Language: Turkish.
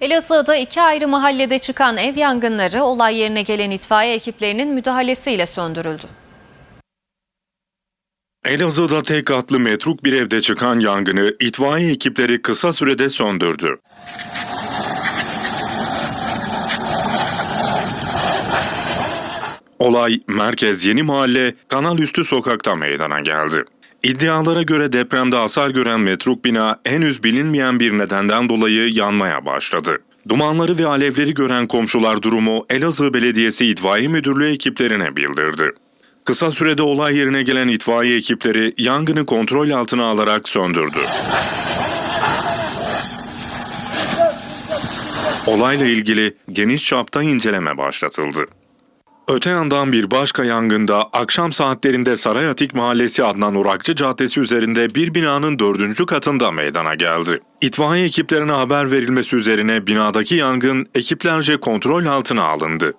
Elazığ'da iki ayrı mahallede çıkan ev yangınları olay yerine gelen itfaiye ekiplerinin müdahalesiyle söndürüldü. Elazığ'da tek katlı metruk bir evde çıkan yangını itfaiye ekipleri kısa sürede söndürdü. Olay Merkez Yeni Mahalle Kanal Üstü sokakta meydana geldi. İddialara göre depremde hasar gören metruk bina henüz bilinmeyen bir nedenden dolayı yanmaya başladı. Dumanları ve alevleri gören komşular durumu Elazığ Belediyesi İtfaiye Müdürlüğü ekiplerine bildirdi. Kısa sürede olay yerine gelen itfaiye ekipleri yangını kontrol altına alarak söndürdü. Olayla ilgili geniş çapta inceleme başlatıldı. Öte yandan bir başka yangında akşam saatlerinde Sarayatik Mahallesi Adnan Urakçı Caddesi üzerinde bir binanın dördüncü katında meydana geldi. İtfaiye ekiplerine haber verilmesi üzerine binadaki yangın ekiplerce kontrol altına alındı.